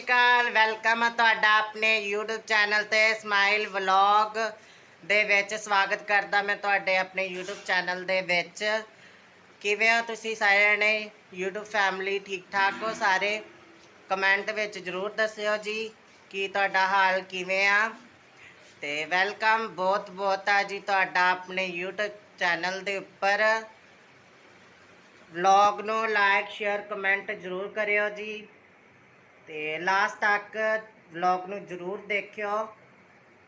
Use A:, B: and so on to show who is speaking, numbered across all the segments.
A: ਸ਼੍ਰੀ ਅਕਾਲ welcome ਹੈ ਤੁਹਾਡਾ ਆਪਣੇ YouTube ਚੈਨਲ ਤੇ ਸਮਾਈਲ ਵਲੌਗ ਦੇ ਵਿੱਚ ਸਵਾਗਤ ਕਰਦਾ ਮੈਂ ਤੁਹਾਡੇ ਆਪਣੇ YouTube ਚੈਨਲ ਦੇ ਵਿੱਚ। ਕਿਵੇਂ ਹੋ ਤੁਸੀਂ ਸਾਰਿਆਂ ਨੇ? YouTube ਫੈਮਿਲੀ ਠੀਕ ਠਾਕ ਹੋ ਸਾਰੇ? ਕਮੈਂਟ ਵਿੱਚ ਜਰੂਰ ਦੱਸਿਓ ਜੀ, ਕਿ ਤੁਹਾਡਾ ਹਾਲ ਕਿਵੇਂ ਆ? ਤੇ ਵੈਲਕਮ ਬਹੁਤ ਬਹੁਤ ਆ ਜੀ ਤੁਹਾਡਾ ਆਪਣੇ YouTube ਚੈਨਲ ਦੇ ਉੱਪਰ। ਵਲੌਗ ਨੂੰ ਲਾਈਕ ਸ਼ੇਅਰ ਕਮੈਂਟ ਜਰੂਰ ਕਰਿਓ ਜੀ। ਤੇ ਲਾਸਟ ਤੱਕ ਵਲੌਗ ਨੂੰ ਜਰੂਰ ਦੇਖਿਓ।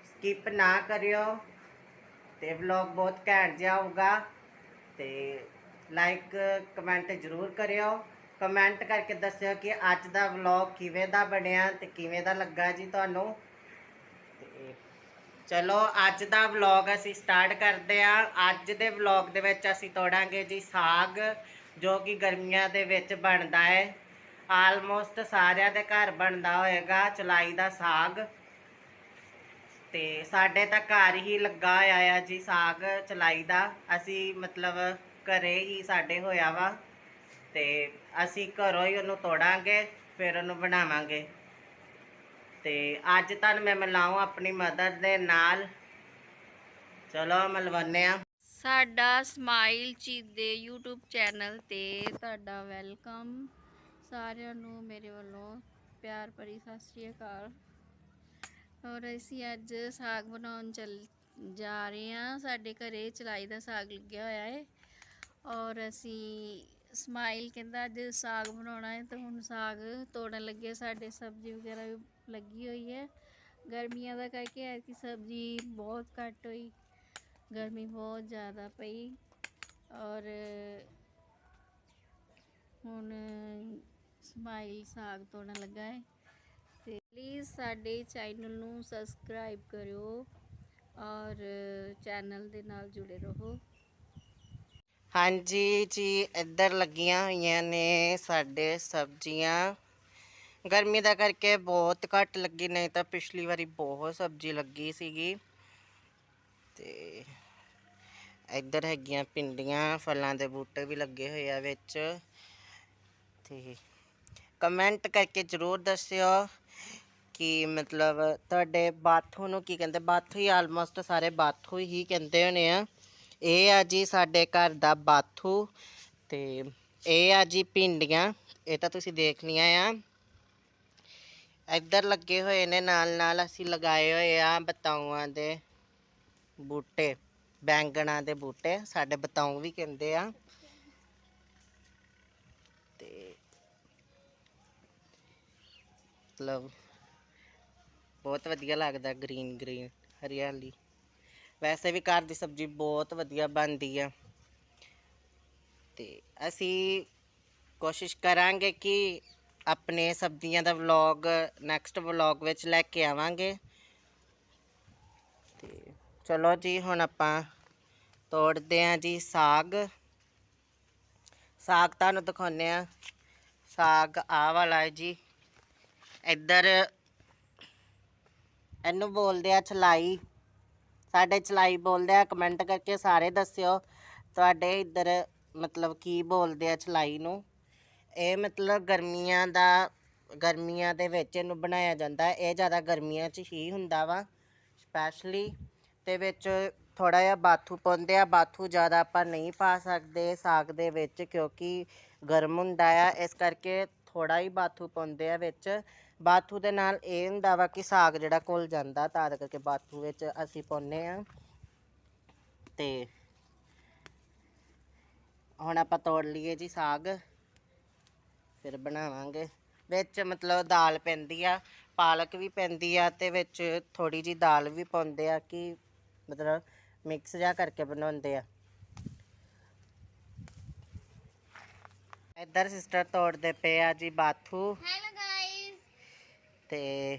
A: ਸਕਿਪ ਨਾ ਕਰਿਓ ਤੇ ਵਲੌਗ ਬਹੁਤ ਘੈਂਟ ਜਿਹਾ ਹੋਊਗਾ ਤੇ ਲਾਈਕ ਕਮੈਂਟ ਜਰੂਰ ਕਰਿਓ। ਕਮੈਂਟ ਕਰਕੇ ਦੱਸਿਓ ਕਿ ਅੱਜ ਦਾ ਵਲੌਗ ਕਿਵੇਂ ਦਾ ਬਣਿਆ ਤੇ ਕਿਵੇਂ ਦਾ ਲੱਗਾ ਜੀ ਤੁਹਾਨੂੰ। ਤੇ ਚਲੋ ਅੱਜ ਦਾ ਵਲੌਗ ਅਸੀਂ ਸਟਾਰਟ ਕਰਦੇ ਹਾਂ ਅੱਜ ਦੇ ਵਲੌਗ ਦੇ ਵਿੱਚ ਅਸੀਂ ਤੋੜਾਂਗੇ ਜੀ ਸਾਗ, ਜੋ ਕਿ ਗਰਮੀਆਂ ਦੇ ਵਿੱਚ ਬਣਦਾ ਹੈ। ਆਲਮੋਸਟ ਸਾਰਿਆਂ ਦੇ ਘਰ ਬਣਦਾ ਹੋਏਗਾ ਚਲਾਈ ਦਾ ਸਾਗ। ਤੇ ਸਾਡੇ ਤਾਂ ਘਰ ਹੀ ਲੱਗਾ ਹੋਇਆ ਆ ਜੀ ਸਾਗ ਚਲਾਈ ਦਾ। ਅਸੀਂ ਮਤਲਬ ਘਰੇ ਹੀ ਸਾਡੇ ਹੋਇਆ ਵਾ। ਤੇ ਅਸੀਂ ਘਰੋਂ ਹੀ ਉਹਨੂੰ ਤੋੜਾਂਗੇ, ਫਿਰ ਉਹਨੂੰ ਬਣਾਵਾਂਗੇ। ਤੇ ਅੱਜ ਤੁਹਾਨੂੰ ਮੈਂ ਮਿਲਾਉਂ ਆਪਣੀ ਮਦਰ ਦੇ ਨਾਲ। ਚਲੋ ਮਿਲਵਾਨੇ ਆ
B: ਸਾਡਾ ਸਮਾਈਲ ਚੀਦੇ YouTube ਚੈਨਲ ਤੇ ਤੁਹਾਡਾ ਵੈਲਕਮ। ਸਾਰਿਆਂ ਨੂੰ ਮੇਰੇ ਵੱਲੋਂ ਪਿਆਰ ਭਰੀ ਸਤਿ ਸ਼੍ਰੀ ਅਕਾਲ। ਔਰ ਅਸੀਂ ਅੱਜ ਸਾਗ ਬਣਾਉਣ ਚੱਲ ਜਾ ਰਹੇ ਹਾਂ। ਸਾਡੇ ਘਰੇ ਚਲਾਈ ਦਾ ਸਾਗ ਲੱਗਿਆ ਹੋਇਆ ਹੈ ਔਰ ਅਸੀਂ ਸਮਾਈਲ ਕਹਿੰਦਾ ਅੱਜ ਸਾਗ ਬਣਾਉਣਾ ਹੈ ਤਾਂ ਹੁਣ ਸਾਗ ਤੋੜਨ ਲੱਗੇ ਸਾਡੇ ਸਬਜ਼ੀ ਵਗੈਰਾ ਵੀ ਲੱਗੀ ਹੋਈ ਹੈ ਗਰਮੀਆਂ ਦਾ ਕਰਕੇ ਐਤਕੀ ਸਬਜ਼ੀ ਬਹੁਤ ਘੱਟ ਹੋਈ। ਗਰਮੀ ਬਹੁਤ ਜ਼ਿਆਦਾ ਪਈ। ਔਰ ਹੁਣ ਸਮਾਈਲ ਸਾਗ ਤੋੜਨ ਲੱਗਾ ਹੈ। ਤੇ ਪਲੀਜ਼ ਸਾਡੇ ਚੈਨਲ ਨੂੰ ਸਬਸਕ੍ਰਾਈਬ ਕਰਿਓ ਔਰ ਚੈਨਲ ਦੇ ਨਾਲ ਜੁੜੇ ਰਹੋ।
A: ਹਾਂਜੀ ਜੀ, ਇੱਧਰ ਲੱਗੀਆਂ ਹੋਈਆਂ ਨੇ ਸਾਡੇ ਸਬਜ਼ੀਆਂ। ਗਰਮੀ ਦਾ ਕਰਕੇ ਬਹੁਤ ਘੱਟ ਲੱਗੀ, ਨਹੀਂ ਤਾਂ ਪਿਛਲੀ ਵਾਰੀ ਬਹੁਤ ਸਬਜ਼ੀ ਲੱਗੀ ਸੀਗੀ। ਤੇ ਇੱਧਰ ਹੈਗੀਆਂ ਪਿੰਡੀਆਂ ਫਲਾਂ ਦੇ ਬੂਟੇ ਵੀ ਲੱਗੇ ਹੋਏ ਆ ਵਿੱਚ। ਤੇ ਕਮੈਂਟ ਕਰਕੇ ਜ਼ਰੂਰ ਦੱਸਿਓ ਕਿ ਮਤਲਬ ਤੁਹਾਡੇ ਬਾਥੂ ਨੂੰ ਕੀ ਕਹਿੰਦੇ, ਬਾਥੂ ਹੀ ਆਲਮੋਸਟ ਸਾਰੇ ਬਾਥੂ ਹੀ ਕਹਿੰਦੇ ਹੋਣੇ ਆ। ਇਹ ਆ ਜੀ ਸਾਡੇ ਘਰ ਦਾ ਬਾਥੂ ਤੇ ਇਹ ਆ ਜੀ ਭਿੰਡੀਆਂ, ਇਹ ਤਾਂ ਤੁਸੀਂ ਦੇਖਣੀਆਂ ਆ। ਇੱਧਰ ਲੱਗੇ ਹੋਏ ਨੇ ਨਾਲ ਨਾਲ ਅਸੀਂ ਲਗਾਏ ਹੋਏ ਆ ਬਤਾਊਆਂ ਦੇ ਬੂਟੇ, ਬੈਂਗਣਾ ਦੇ ਬੂਟੇ, ਸਾਡੇ ਬਤਾਊ ਵੀ ਕਹਿੰਦੇ ਆ। ਮਤਲਬ ਬਹੁਤ ਵਧੀਆ ਲੱਗਦਾ ਗ੍ਰੀਨ ਗ੍ਰੀਨ ਹਰਿਆਲੀ। ਵੈਸੇ ਵੀ ਘਰ ਦੀ ਸਬਜ਼ੀ ਬਹੁਤ ਵਧੀਆ ਬਣਦੀ ਆ। ਤੇ ਅਸੀਂ ਕੋਸ਼ਿਸ਼ ਕਰਾਂਗੇ ਕਿ ਆਪਣੇ ਸਬਜ਼ੀਆਂ ਦਾ ਵਲੌਗ ਨੈਕਸਟ ਵਲੌਗ ਵਿੱਚ ਲੈ ਕੇ ਆਵਾਂਗੇ। ਤੇ ਚਲੋ ਜੀ, ਹੁਣ ਆਪਾਂ ਤੋੜਦੇ ਆਂ ਜੀ ਸਾਗ। ਸਾਗ ਤੁਹਾਨੂੰ ਦਿਖਾਉਂਦੇ ਆ। ਸਾਗ ਆ ਵਾਲਾ ਹੈ ਜੀ। ਇੱਧਰ ਇਹਨੂੰ ਬੋਲਦੇ ਆ ਚਲਾਈ। ਸਾਡੇ ਚਲਾਈ ਬੋਲਦੇ ਆ ਕਮੈਂਟ ਕਰਕੇ ਸਾਰੇ ਦੱਸਿਓ। ਤੁਹਾਡੇ ਇੱਧਰ ਮਤਲਬ ਕੀ ਬੋਲਦੇ ਆ ਚਲਾਈ ਨੂੰ? ਇਹ ਮਤਲਬ ਗਰਮੀਆਂ ਦਾ, ਗਰਮੀਆਂ ਦੇ ਵਿੱਚ ਇਹਨੂੰ ਬਣਾਇਆ ਜਾਂਦਾ। ਇਹ ਜ਼ਿਆਦਾ ਗਰਮੀਆਂ 'ਚ ਹੀ ਹੁੰਦਾ ਵਾ ਸਪੈਸ਼ਲੀ ਤੇ ਵਿੱਚ ਥੋੜਾ ਜਿਹਾ ਬਾਥੂ ਪਾਉਂਦੇ ਆ। ਬਾਥੂ ਜ਼ਿਆਦਾ ਆਪਾਂ ਨਹੀਂ ਪਾ ਸਕਦੇ ਸਾਗ ਦੇ ਵਿੱਚ ਕਿਉਂਕਿ ਗਰਮ ਹੁੰਦਾ ਆ। ਇਸ ਕਰਕੇ ਥੋੜਾ ਹੀ ਬਾਥੂ ਪਾਉਂਦੇ ਆ ਵਿੱਚ। ਬਾਥੂ ਦੇ ਨਾਲ ਇਹ ਹੁੰਦਾ ਵਾ ਕਿ ਸਾਗ ਜਿਹੜਾ ਘੁਲ ਜਾਂਦਾ ਤਾਂ ਕਰਕੇ ਬਾਥੂ ਵਿੱਚ ਅਸੀਂ ਪਾਉਂਦੇ ਆ। ਤੇ ਹੁਣ ਆਪਾਂ ਤੋੜ ਲਈਏ ਜੀ ਸਾਗ, ਫਿਰ ਬਣਾਵਾਂਗੇ। ਵਿੱਚ ਮਤਲਬ ਦਾਲ ਪੈਂਦੀ ਆ, ਪਾਲਕ ਵੀ ਪੈਂਦੀ ਆ ਤੇ ਵਿੱਚ ਥੋੜੀ ਜੀ ਦਾਲ ਵੀ ਪਾਉਂਦੇ ਆ ਕਿ ਮਤਲਬ ਮਿਕਸ ਜਿਹਾ ਕਰਕੇ ਬਣਾਉਂਦੇ ਆ। ਇੱਧਰ ਸਿਸਟਰ ਤੋੜਦੇ ਪਏ ਆ ਜੀ ਬਾਥੂ।
B: ਹੈਲੋ ਗਾਇਸ
A: ਤੇ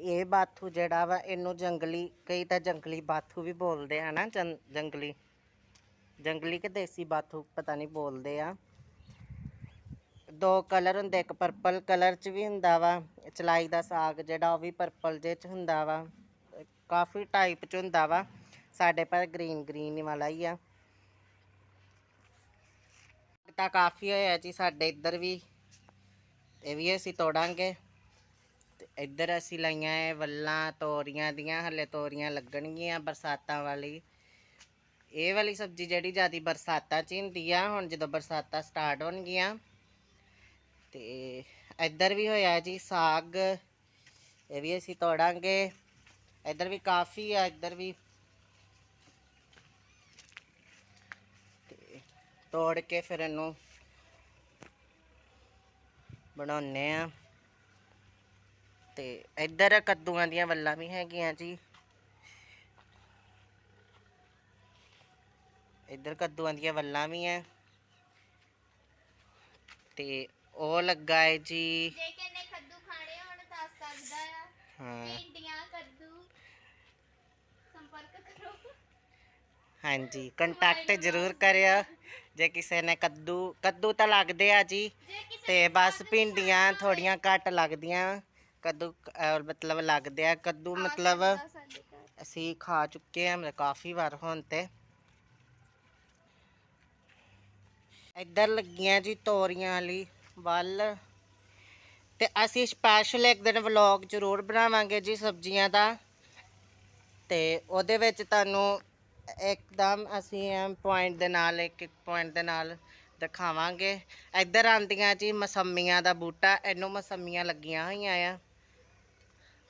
A: ਇਹ ਬਾਥੂ ਜਿਹੜਾ ਵਾ ਇਹਨੂੰ ਜੰਗਲੀ ਕਈ ਤਾਂ ਜੰਗਲੀ ਬਾਥੂ ਵੀ ਬੋਲਦੇ ਆ ਨਾ ਜੰਗਲੀ। ਜੰਗਲੀ ਕਿ ਦੇਸੀ ਬਾਥੂ ਪਤਾ ਨਹੀਂ ਬੋਲਦੇ ਆ। ਦੋ ਕਲਰ ਹੁੰਦੇ ਇੱਕ ਪਰਪਲ ਕਲਰ ਚ ਵੀ ਹੁੰਦਾ ਵਾ ਚਲਾਈ ਦਾ ਸਾਗ ਜਿਹੜਾ ਉਹ ਵੀ ਪਰਪਲ ਜੇ ਚ ਹੁੰਦਾ ਵਾ। ਕਾਫੀ ਟਾਈਪ ਚ ਹੁੰਦਾ ਵਾ ਸਾਡੇ ਪਰ ਗ੍ਰੀਨ ਗ੍ਰੀਨ ਵਾਲਾ ਹੀ ਆ। ਤਾਂ ਕਾਫੀ ਹੋਇਆ ਜੀ, ਸਾਡੇ ਇੱਧਰ ਵੀ ਇਹ ਵੀ ਅਸੀਂ ਤੋੜਾਂਗੇ। ਤੇ ਇੱਧਰ ਅਸੀਂ ਲਾਈਆਂ ਇਹ ਵੱਲਾਂ ਤੋਰੀਆਂ ਦੀਆਂ, ਹਲੇ ਤੋਰੀਆਂ ਲੱਗਣਗੀਆਂ ਬਰਸਾਤਾਂ ਵਾਲੀ। ਇਹ ਵਾਲੀ ਸਬਜ਼ੀ ਜਿਹੜੀ ਜਿਆਦੀ ਬਰਸਾਤਾਂ 'ਚ ਹੀ ਹੁੰਦੀ ਆ, ਹੁਣ ਜਦੋਂ ਬਰਸਾਤਾਂ ਸਟਾਰਟ ਹੋਣਗੀਆਂ। ਤੇ ਇੱਧਰ ਵੀ ਹੋਇਆ ਜੀ ਸਾਗ, ਇਹ ਵੀ ਅਸੀਂ ਤੋੜਾਂਗੇ। ਇੱਧਰ ਵੀ ਕਾਫੀ ਆ, ਇੱਧਰ ਵੀ ਤੋੜ ਕੇ ਫਿਰ ਇਹਨੂੰ ਬਣਾਉਨੇ ਆ। ਤੇ ਇੱਧਰ ਕੱਦੂਆਂ ਦੀਆਂ ਵੱਲਾਂ ਵੀ ਹੈਗੀਆਂ ਜੀ। ਇੱਧਰ ਕੱਦੂਆਂ ਦੀਆਂ ਵੱਲਾਂ ਵੀ ਆ ਤੇ ਉਹ ਲੱਗਾ ਹੈ ਜੀ।
B: ਜੇ ਕਿਨੇ ਕੱਦੂ ਖਾਣੇ ਹੁਣ ਦੱਸ ਸਕਦਾ ਆ।
A: ਹਾਂ
B: ਭਿੰਡੀਆਂ ਕੱਦੂ ਸੰਪਰਕ ਕਰੋ
A: ਹਾਂਜੀ ਕੰਟੈਕਟ ਜ਼ਰੂਰ ਕਰਿਓ। ਜੇ ਕਿਸੇ ਨੇ ਕੱਦੂ ਕੱਦੂ ਤਾਂ ਲੱਗਦੇ ਆ ਜੀ ਤੇ ਬਸ ਭਿੰਡੀਆਂ ਥੋੜੀਆਂ ਘੱਟ ਲੱਗਦੀਆਂ। ਕੱਦੂ ਅਹ ਮਤਲਬ ਲੱਗਦੇ ਆ ਕੱਦੂ ਮਤਲਬ ਅਸੀਂ ਖਾ ਚੁੱਕੇ ਆ ਕਾਫੀ ਵਾਰ ਹੁਣ ਤੇ। ਇੱਧਰ ਲੱਗੀਆਂ ਜੀ ਤੋਰੀਆਂ ਵਾਲੀ ਵੱਲ। ਤੇ ਅਸੀਂ ਸਪੈਸ਼ਲ ਇੱਕ ਦਿਨ ਵਲੌਗ ਜ਼ਰੂਰ ਬਣਾਵਾਂਗੇ ਜੀ ਸਬਜ਼ੀਆਂ ਦਾ। ਤੇ ਉਹਦੇ ਵਿੱਚ ਤੁਹਾਨੂੰ ਇੱਕਦਮ ਅਸੀਂ ਪੁਆਇੰਟ ਦੇ ਨਾਲ, ਇੱਕ ਇੱਕ ਪੁਆਇੰਟ ਦੇ ਨਾਲ ਦਿਖਾਵਾਂਗੇ। ਇੱਧਰ ਆਂਦੀਆਂ ਜੀ ਮਸੰਮੀਆਂ ਦਾ ਬੂਟਾ, ਇਹਨੂੰ ਮਸੰਮੀਆਂ ਲੱਗੀਆਂ ਹੋਈਆਂ ਆ।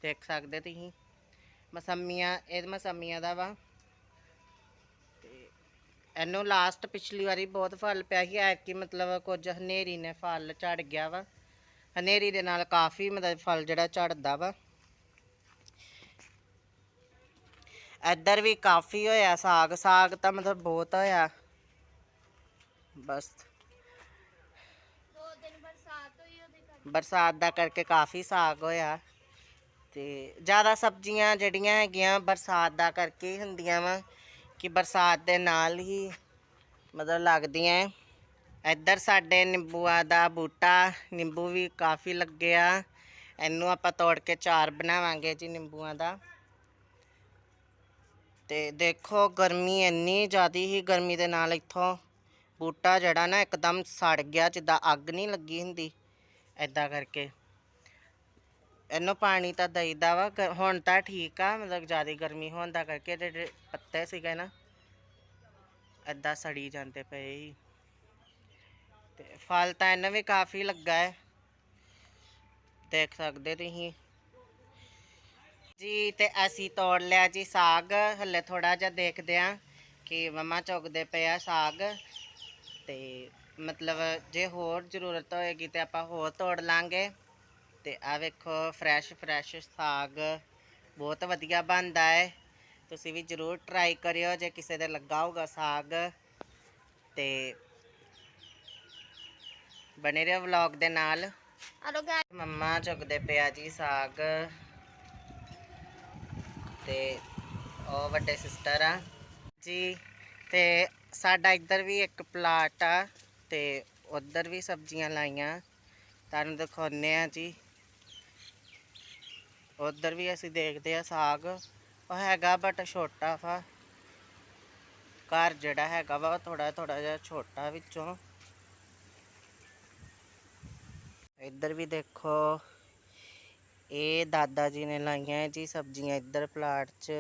A: ਦੇਖ ਸਕਦੇ ਤੁਸੀਂ, ਮਸੰਮੀਆਂ, ਇਹ ਮਸੰਮੀਆਂ ਦਾ ਵਾ। ਤੇ ਇਹਨੂੰ ਲਾਸਟ ਪਿਛਲੀ ਵਾਰੀ ਬਹੁਤ ਫਲ ਪਿਆ ਸੀ, ਐਤਕੀ ਮਤਲਬ ਕੁਝ ਹਨੇਰੀ ਨੇ ਫਲ ਝੜ ਗਿਆ ਵਾ। ਹਨੇਰੀ ਦੇ ਨਾਲ ਕਾਫੀ ਮਤਲਬ ਫਲ ਜਿਹੜਾ ਝੜਦਾ ਵਾ। ਇੱਧਰ ਵੀ ਕਾਫੀ ਹੋਇਆ, ਸਾਗ ਸਾਗ ਤਾਂ ਮਤਲਬ ਬਹੁਤ ਹੋਇਆ। ਬਸ।
B: ਬਰਸਾਤ
A: ਦਾ ਕਰਕੇ ਕਾਫੀ ਸਾਗ ਹੋਇਆ। ਤੇ ਜ਼ਿਆਦਾ ਸਬਜ਼ੀਆਂ ਜਿਹੜੀਆਂ ਹੈਗੀਆਂ, ਬਰਸਾਤ ਦਾ ਕਰਕੇ ਹੀ ਹੁੰਦੀਆਂ ਵਾ, ਕਿ ਬਰਸਾਤ ਦੇ ਨਾਲ ਹੀ ਮਤਲਬ ਲੱਗਦੀਆਂ। ਇੱਧਰ ਸਾਡੇ ਨਿੰਬੂਆਂ ਦਾ ਬੂਟਾ, ਨਿੰਬੂ ਵੀ ਕਾਫੀ ਲੱਗੇ ਆ ਇਹਨੂੰ ਆਪਾਂ ਤੋੜ ਕੇ ਚਾਰ ਬਣਾਵਾਂਗੇ ਜੀ ਨਿੰਬੂਆਂ ਦਾ। ਤੇ ਦੇਖੋ ਗਰਮੀ ਇੰਨੀ ਜ਼ਿਆਦੀ ਹੀ ਗਰਮੀ ਦੇ ਨਾਲ ਇੱਥੋਂ ਬੂਟਾ ਜਿਹੜਾ ਨਾ ਇੱਕਦਮ ਸੜ ਗਿਆ, ਜਿੱਦਾਂ ਅੱਗ ਨਹੀਂ ਲੱਗੀ ਹੁੰਦੀ ਐਦਾਂ ਕਰਕੇ। ਇਹਨੂੰ ਪਾਣੀ ਤਾਂ ਦਈਦਾ ਵਾ ਗ- ਹੁਣ ਤਾਂ ਠੀਕ ਆ, ਮਤਲਬ ਜ਼ਿਆਦਾ ਗਰਮੀ ਹੋਣ ਦਾ ਕਰਕੇ ਜਿਹੜੇ ਪੱਤੇ ਸੀਗੇ ਨਾ ਐਦਾਂ ਸੜੀ ਜਾਂਦੇ ਪਏ ਸੀ। ਤੇ ਫਲ ਤਾਂ ਇਹਨਾਂ ਵੀ ਕਾਫੀ ਲੱਗਾ ਹੈ। ਦੇਖ ਸਕਦੇ ਤੁਸੀਂ। ਜੀ ਤੇ ਅਸੀਂ ਤੋੜ ਲਿਆ ਜੀ ਸਾਗ। ਹੱਲੇ ਥੋੜਾ ਜਿਹਾ ਦੇਖਦੇ ਆ ਕਿ ਮਮਾ ਚੁਗਦੇ ਪਏ ਆ ਸਾਗ। ਤੇ ਮਤਲਬ ਜੇ ਹੋਰ ਜ਼ਰੂਰਤ ਹੋਏਗੀ ਤੇ ਆਪਾਂ ਹੋਰ ਤੋੜ ਲਾਂਗੇ। ਤੇ ਆ ਵੇਖੋ ਫਰੈਸ਼ ਫਰੈਸ਼ ਸਾਗ। ਬਹੁਤ ਵਧੀਆ ਬਣਦਾ ਹੈ ਤੁਸੀਂ ਵੀ ਜ਼ਰੂਰ ਟਰਾਈ ਕਰਿਓ ਜੇ ਕਿਸੇ ਦੇ ਲੱਗਾ ਹੋਊਗਾ ਸਾਗ। ਤੇ ਬਣੇ ਰਹੋ ਵਲੌਗ ਦੇ ਨਾਲ। ਮੰਮਾ ਚੁਗਦੇ ਪਿਆ ਜੀ ਸਾਗ। ਤੇ ਉਹ ਵੱਡੇ ਸਿਸਟਰ ਆ। ਜੀ, ਤੇ ਸਾਡਾ ਇੱਧਰ ਵੀ ਇੱਕ ਪਲਾਟ ਆ ਤੇ ਉੱਧਰ ਵੀ ਸਬਜ਼ੀਆਂ ਲਾਈਆਂ। ਤੁਹਾਨੂੰ ਦਿਖਾਉਂਦੇ ਆ ਜੀ। ਉੱਧਰ ਵੀ ਅਸੀਂ ਦੇਖਦੇ ਆ ਸਾਗ। ਉਹ ਹੈਗਾ ਬਟ ਛੋਟਾ ਵਾ। ਘਰ ਜਿਹੜਾ ਹੈਗਾ ਵਾ ਥੋੜਾ ਥੋੜਾ ਜਿਹਾ ਛੋਟਾ ਵਿੱਚੋਂ। ਇੱਧਰ ਵੀ ਦੇਖੋ। ਇਹ ਦਾਦਾ ਜੀ ਨੇ ਲਾਈਆਂ ਹੈ ਜੀ ਸਬਜ਼ੀਆਂ ਇੱਧਰ ਪਲਾਟ 'ਚ।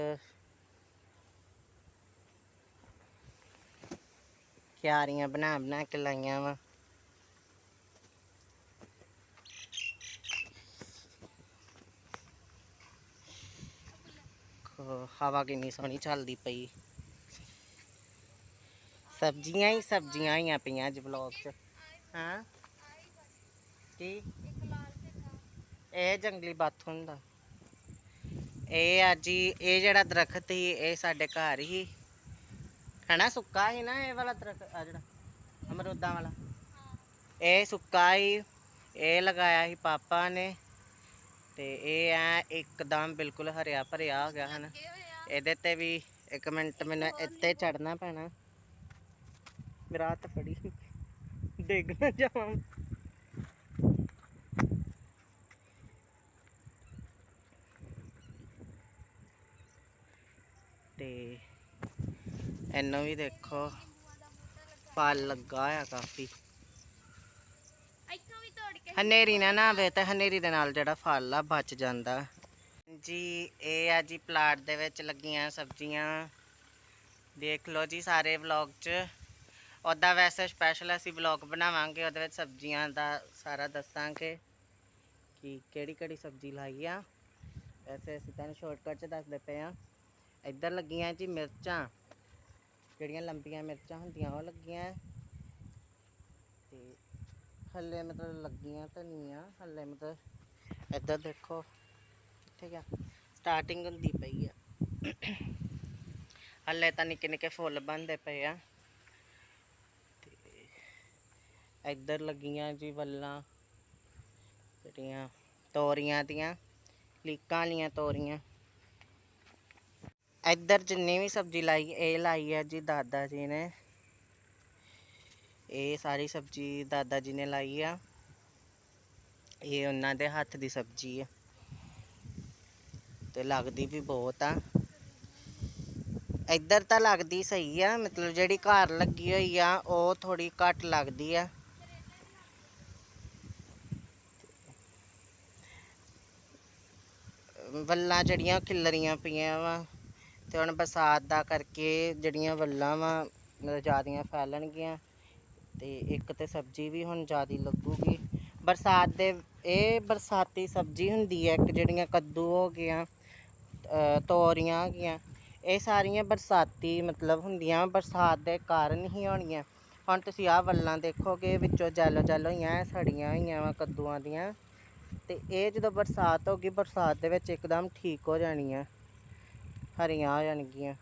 A: ਕਿਆਰੀਆਂ ਬਣਾ ਬਣਾ ਕੇ ਲਾਈਆਂ ਵਾ। ਹਵਾ ਕਿੰਨੀ ਸੋਹਣੀ ਚੱਲਦੀ ਪਈ। ਸਬਜ਼ੀਆਂ ਹੀ ਸਬਜ਼ੀਆਂ ਆਈਆਂ ਪਈਆਂ ਅੱਜ ਵਲੌਗ 'ਚ। ਹਾਂ? ਕੀ? ਇਹ ਜੰਗਲੀ ਬਾਥ ਦਾ ਇਹ ਆ ਜੀ ਇਹ ਜਿਹੜਾ ਦਰਖਤ ਸੀ, ਇਹ ਸਾਡੇ ਘਰ ਹੀ। ਹਨਾ, ਸੁੱਕਾ ਹੀ ਨਾ ਇਹ ਵਾਲਾ ਦਰਖਤ, ਆ ਜਿਹੜਾ, ਅਮਰੂਦਾਂ ਵਾਲਾ? ਇਹ ਸੁੱਕਾ ਹੀ ਇਹ ਲਗਾਇਆ ਸੀ ਪਾਪਾ ਨੇ। ਤੇ ਇਹ ਆ ਇੱਕਦਮ ਬਿਲਕੁਲ ਹਰਿਆ ਭਰਿਆ ਹੋ ਗਿਆ, ਹਨ। ਇਹਦੇ ਤੇ ਵੀ ਇੱਕ ਮਿੰਟ ਮੈਨੂੰ ਇੱਥੇ ਚੜਨਾ ਪੈਣਾ। ਮੇਰਾ ਹੱਥ ਫੜੀ। ਡਿੱਗ ਨਾ ਜਾਵਾਂ ਤੇ ਇਹਨੂੰ ਵੀ ਦੇਖੋ। ਫਲ ਲੱਗਾ ਆ ਕਾਫੀ।
B: ਇੱਥੋਂ ਵੀ ਤੋੜ
A: ਹਨੇਰੀ ਨਾ ਨਾ ਆਵੇ ਤੇ ਹਨੇਰੀ ਦੇ ਨਾਲ ਜਿਹੜਾ ਫਲ ਆ ਬਚ ਜਾਂਦਾ। ਜੀ ਇਹ ਆ ਜੀ ਪਲਾਟ ਦੇ ਵਿੱਚ ਲੱਗੀਆਂ ਸਬਜ਼ੀਆਂ। ਦੇਖ ਲਓ ਜੀ ਸਾਰੇ ਵਲੌਗ 'ਚ। ਉਹਦਾ ਵੈਸੇ ਸਪੈਸ਼ਲ ਅਸੀਂ ਵਲੌਗ ਬਣਾਵਾਂਗੇ ਉਹਦੇ ਵਿੱਚ ਸਬਜ਼ੀਆਂ ਦਾ ਸਾਰਾ ਦੱਸਾਂਗੇ ਕਿ ਕਿਹੜੀ ਕਿਹੜੀ ਸਬਜ਼ੀ ਲਾਈ ਆ। ਵੈਸੇ ਅਸੀਂ ਤੁਹਾਨੂੰ ਸ਼ਾਰਟਕਟ 'ਚ ਦੱਸਦੇ ਪਏ ਆ। ਇੱਧਰ ਲੱਗੀਆਂ ਜੀ ਮਿਰਚਾਂ। ਜਿਹੜੀਆਂ ਲੰਬੀਆਂ ਮਿਰਚਾਂ ਹੁੰਦੀਆਂ, ਉਹ ਲੱਗੀਆਂ। ਤੇ ਹੱਲੇ ਮਤਲਬ ਲੱਗੀਆਂ ਤਾਂ ਨਹੀਂ ਹੱਲੇ ਮਤਲਬ ਇੱਧਰ ਦੇਖੋ, ਠੀਕ ਆ ਸਟਾਰਟਿੰਗ ਹੁੰਦੀ ਪਈ ਆ। ਹੱਲੇ ਤਾਂ ਨਿੱਕੇ ਨਿੱਕੇ ਫੁੱਲ ਬਣਦੇ ਪਏ ਆ। ਤੇ ਇੱਧਰ ਲੱਗੀਆਂ ਜੀ ਵੱਲਾਂ, ਜਿਹੜੀਆਂ ਤੋਰੀਆਂ ਦੀਆਂ, ਲੀਕਾਂ ਵਾਲੀਆਂ ਤੋਰੀਆਂ। ਇੱਧਰ ਜਿੰਨੀ ਵੀ ਸਬਜ਼ੀ ਲਾਈ, ਇਹ ਲਾਈ ਹੈ ਜੀ ਦਾਦਾ ਜੀ ਨੇ। ਇਹ ਸਾਰੀ ਸਬਜ਼ੀ ਦਾਦਾ ਜੀ ਨੇ ਲਾਈ ਆ। ਇਹ ਉਹਨਾਂ ਦੇ ਹੱਥ ਦੀ ਸਬਜ਼ੀ ਆ। ਤੇ ਲੱਗਦੀ ਵੀ ਬਹੁਤ ਆ। ਇੱਧਰ ਤਾਂ ਲੱਗਦੀ ਸਹੀ ਆ, ਮਤਲਬ ਜਿਹੜੀ ਘਰ ਲੱਗੀ ਹੋਈ ਆ, ਉਹ ਥੋੜੀ ਘੱਟ ਲੱਗਦੀ ਆ। ਵੱਲਾਂ ਜਿਹੜੀਆਂ ਖਿਲਰੀਆਂ ਪਈਆਂ ਵਾ ਤੇ ਹੁਣ ਬਰਸਾਤ ਦਾ ਕਰਕੇ ਜਿਹੜੀਆਂ ਵੱਲਾਂ ਵਾ ਜ਼ਿਆਦੀਆਂ ਫੈਲਣਗੀਆਂ ਤੇ ਇੱਕ ਤੇ ਸਬਜ਼ੀ ਵੀ ਹੁਣ ਜ਼ਿਆਦੀ ਲੱਗੂਗੀ। ਬਰਸਾਤ ਦੇ, ਇਹ ਬਰਸਾਤੀ ਸਬਜ਼ੀ ਹੁੰਦੀ ਹੈ ਇੱਕ ਜਿਹੜੀਆਂ ਕੱਦੂ ਹੋ ਗਿਆ ਤੋਰੀਆਂ ਹੋ ਗਈਆਂ, ਇਹ ਸਾਰੀਆਂ ਬਰਸਾਤੀ ਮਤਲਬ ਹੁੰਦੀਆਂ, ਬਰਸਾਤ ਦੇ ਕਾਰਨ ਹੀ ਹੋਣੀਆਂ। ਹੁਣ ਤੁਸੀਂ ਆਹ ਵੱਲਾਂ ਦੇਖੋਗੇ ਵਿੱਚੋਂ ਜੈਲੋ ਜੈਲੋ ਹੋਈਆਂ ਸੜੀਆਂ ਹੋਈਆਂ ਵਾ ਕੱਦੂਆਂ ਦੀਆਂ। ਤੇ ਇਹ ਜਦੋਂ ਬਰਸਾਤ ਹੋ ਗਈ, ਬਰਸਾਤ ਦੇ ਵਿੱਚ ਇੱਕਦਮ ਠੀਕ ਹੋ ਜਾਣੀਆਂ। ਹਰੀਆਂ ਹੋ ਜਾਣਗੀਆਂ।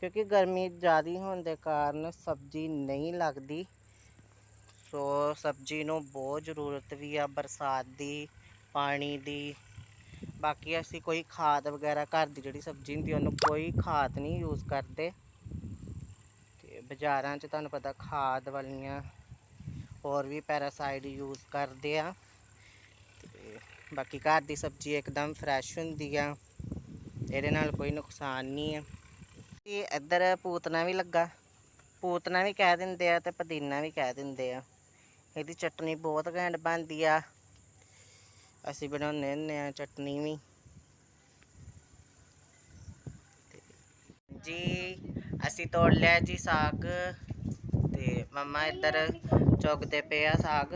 A: ਕਿਉਂਕਿ ਗਰਮੀ ਜ਼ਿਆਦੀ ਹੋਣ ਦੇ ਕਾਰਨ ਸਬਜ਼ੀ ਨਹੀਂ ਲੱਗਦੀ। ਸੋ ਸਬਜ਼ੀ ਨੂੰ ਬਹੁਤ ਜ਼ਰੂਰਤ ਵੀ ਆ ਬਰਸਾਤ ਦੀ, ਪਾਣੀ ਦੀ। ਬਾਕੀ ਅਸੀਂ ਕੋਈ ਖਾਦ ਵਗੈਰਾ ਘਰ ਦੀ ਜਿਹੜੀ ਸਬਜ਼ੀ ਹੁੰਦੀ ਉਹਨੂੰ ਕੋਈ ਖਾਦ ਨਹੀਂ ਯੂਜ਼ ਕਰਦੇ। ਤੇ ਬਾਜ਼ਾਰਾਂ 'ਚ ਤੁਹਾਨੂੰ ਪਤਾ ਖਾਦ ਵਾਲੀਆਂ ਹੋਰ ਵੀ ਪੈਰਾਸਾਈਡ ਯੂਜ਼ ਕਰਦੇ ਆ। ਤੇ ਬਾਕੀ ਘਰ ਦੀ ਸਬਜ਼ੀ ਇੱਕਦਮ ਫਰੈਸ਼ ਹੁੰਦੀ ਆ। ਇਹਦੇ ਨਾਲ ਕੋਈ ਨੁਕਸਾਨ ਨਹੀਂ ਹੈ ਇਹ ਇੱਧਰ ਪੂਤਨਾ ਵੀ ਲੱਗਾ। ਪੂਤਨਾ ਵੀ ਕਹਿ ਦਿੰਦੇ ਆ ਤੇ ਪੁਦੀਨਾ ਵੀ ਕਹਿ ਦਿੰਦੇ ਆ। ਇਹਦੀ ਚਟਨੀ ਬਹੁਤ ਘੈਂਟ ਬਣਦੀ ਆ। ਅਸੀਂ ਬਣਾਉਂਦੇ ਹੁੰਦੇ ਆ ਚਟਨੀ ਵੀ। ਜੀ ਅਸੀਂ ਤੋੜ ਲਿਆ ਜੀ ਸਾਗ। ਤੇ ਮਮਾ ਇੱਧਰ ਚੁਗਦੇ ਪਏ ਆ ਸਾਗ।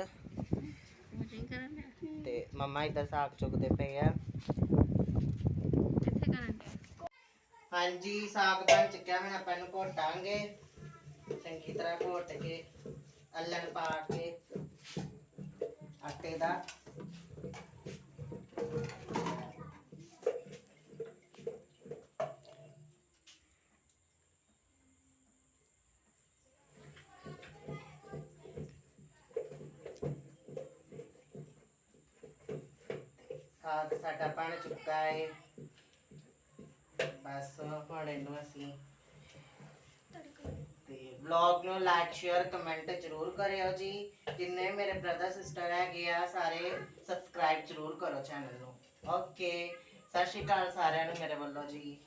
A: ਤੇ ਮਮਾ ਇੱਧਰ ਸਾਗ ਚੁਗਦੇ ਪਏ ਆ। ਹਾਂਜੀ, ਸਾਗ ਬਣ ਚੁੱਕਿਆ ਹੁਣ ਆਪਾਂ ਇਹਨੂੰ ਘੋਟਾਂਗੇ। ਚੰਗੀ ਤਰ੍ਹਾਂ ਘੋਟ ਕੇ, ਅੱਲਣ ਪਾ ਕੇ, ਆਟੇ ਦਾ। ਸਾਗ ਸਾਡਾ ਬਣ ਚੁੱਕਾ ਹੈ ਬਸ ਹੁਣ ਇਹਨੂੰ ਅਸੀਂ ਤੇ ਵਲੌਗ ਨੂੰ ਲਾਈਕ ਸ਼ੇਅਰ ਕਮੈਂਟ ਜ਼ਰੂਰ ਕਰਿਓ ਜੀ। ਜਿੰਨੇ ਮੇਰੇ ਬ੍ਰਦਰ ਸਿਸਟਰ ਹੈਗੇ ਆ, ਸਾਰੇ ਸਬਸਕ੍ਰਾਈਬ ਜ਼ਰੂਰ ਕਰੋ ਚੈਨਲ ਨੂੰ। ਓਕੇ ਸਤਿ ਸ਼੍ਰੀ ਅਕਾਲ ਸਾਰਿਆਂ ਨੂੰ ਮੇਰੇ ਵੱਲੋਂ ਜੀ।